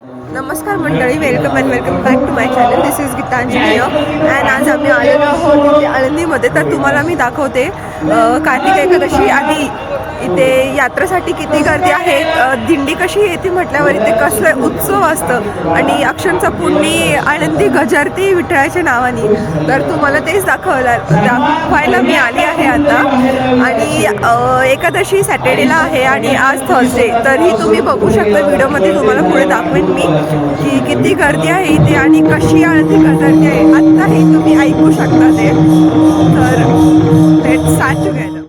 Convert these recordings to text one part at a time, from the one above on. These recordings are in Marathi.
Mm-hmm. नमस्कार मंडळी welcome and welcome back to my channel this is Gitanjali and आज आम्ही आलेलो आहोत इथे आळंदीमध्ये. तर तुम्हाला मी दाखवते कार्तिक एकादशी आणि इथे यात्रेसाठी किती गर्दी आहे. दिंडी कशी येते म्हटल्यावर इथे कसलं उत्सव असतं आणि अक्षरचा पुण्य आळंदी गजरती विठ्ठलाच्या नावाने. तर तुम्हाला तेच दाखवलं दाखवायला मी आली आहे आता. आणि एकादशी सॅटर्डेला आहे आणि आज थर्सडे. तरीही तुम्ही बघू शकता व्हिडिओमध्ये तुम्हाला पुढे दाखवेन मी. की किती गर्दी आहे इथे आणि कशी आळंदी गजरती आहे? आत्ताही तुम्ही ऐकू शकता ते. तर लेट स्टार्ट टुगेदर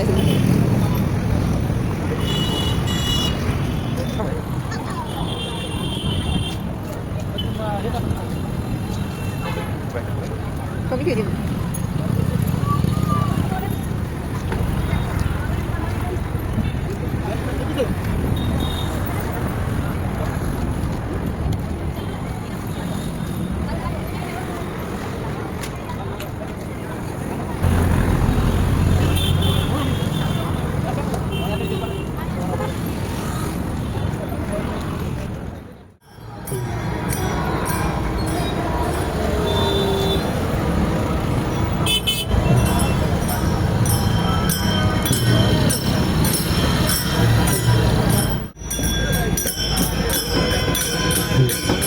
മനസ്സിലാക്കി Thank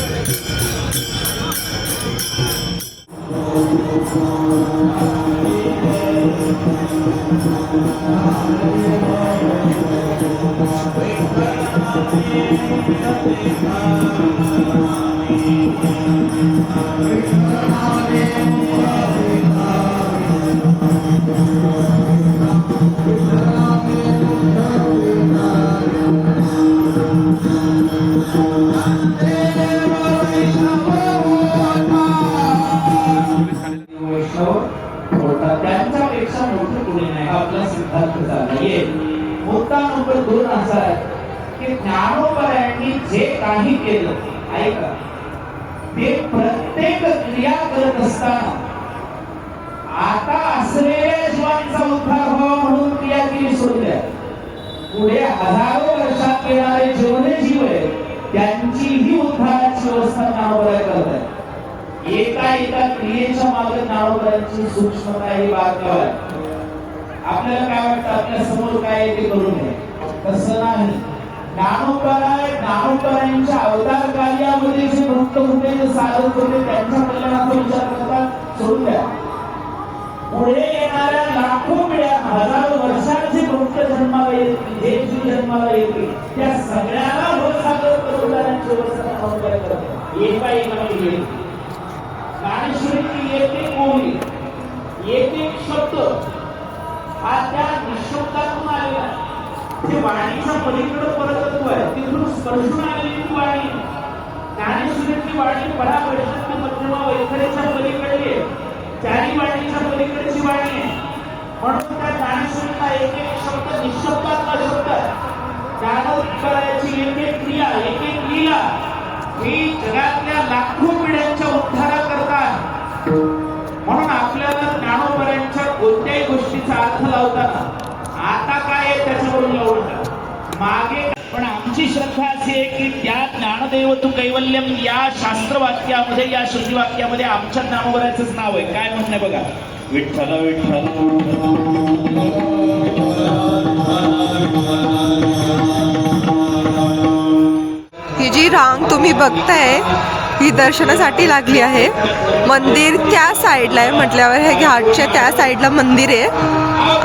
म्हणजे मुद्दा नंबर दोन असा आहे की ज्ञानोपरायांनी जे काही केलं ऐका. ते प्रत्येक क्रिया करत असताना आता असलेल्या जीवांचा उद्धार व्हावा म्हणून क्रिया केली सोडल्या. पुढे हजारो वर्षात येणारे जेवढे जीव आहे त्यांचीही उद्धाराची व्यवस्था ज्ञानोपराय करत आहे एका एका क्रियेच्या मागे ज्ञानोपरायांची सूक्ष्मता ही बारकावा आपल्याला काय वाटतं? आपल्यासमोर काय ते करू नये तसं नाही. ज्ञानोबराय ज्ञानोबरायांच्या अवतार कार्यामध्ये जे भक्त होते जे साधक होते त्यांच्या कल्याणाचा विचार करता सोडून द्या. पुढे येणाऱ्या लाखो पिढ्या हजारो वर्षांचे भक्त जन्माला येतील जे जीव जन्माला येतील त्या सगळ्यांना भवसागर करुणाऱ्यांची व्यवस्था ज्ञानोबराय करते? एका एकाने येईल ज्ञानेश्वरीची एक एक येते एक एक शब्द हा त्या निशब्दातून आलेला आहे. वाणीच्या पलीकडे परतत्व आहे. तिथून स्पर्शून आलेली ती वाणी ज्ञानेश्वरीची वाणी परापरिषद मध्यमा वैखरेच्या पलीकडे आहे. चारी वाणीच्या पलीकडची वाणी आहे. म्हणून त्या ज्ञानेश्वरीला एक एक शब्द निशब्दातला शब्द आहे ज्ञानोत्तराची एक एक क्रिया एक एक लीला. ही जगातल्या लाखो पिढ्यांच्या आमची श्रद्धा अशी आहे की त्या ज्ञानदेव तू कैवल्यम या शास्त्रवाक्यामध्ये या श्रुतीवाक्यामध्ये आमच्या ज्ञानोबऱ्याचंच नाव आहे. काय म्हणणं आहे बघा? विठ्ठल विठ्ठल. ही जी रांग तुम्ही बघताय ही दर्शनासाठी लागली आहे. मंदिर त्या साईडला आहे म्हटल्यावर हे घाटच्या त्या साईडला मंदिर आहे.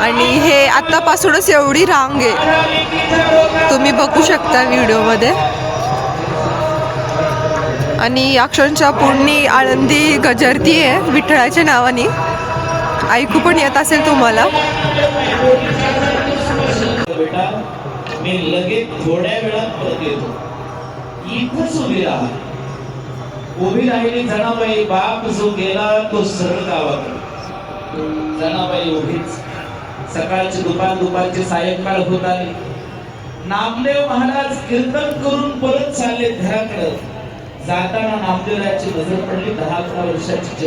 आणि हे आत्तापासूनच एवढी रांग आहे. तुम्ही बघू शकता व्हिडिओमध्ये आणि अक्षरशः पूर्णी आळंदी गजरती आहे विठ्ठळाच्या नावाने. ऐकू पण येत असेल तुम्हाला. बेटा मी लगेच थोड्या वेळात परत येतो. इथंच उभी राहा. उभी राहिली जनाबाई बाप जो गेला तो सरळ गावाकडे जनाबाई उभीच. सकाळची दुपार दुपारची सायंकाळ होत आली. नामदेव महाराज कीर्तन करून परत चालले घराकडे. जाताना नामदेवराची नजर पडली दहा अकरा वर्षाची.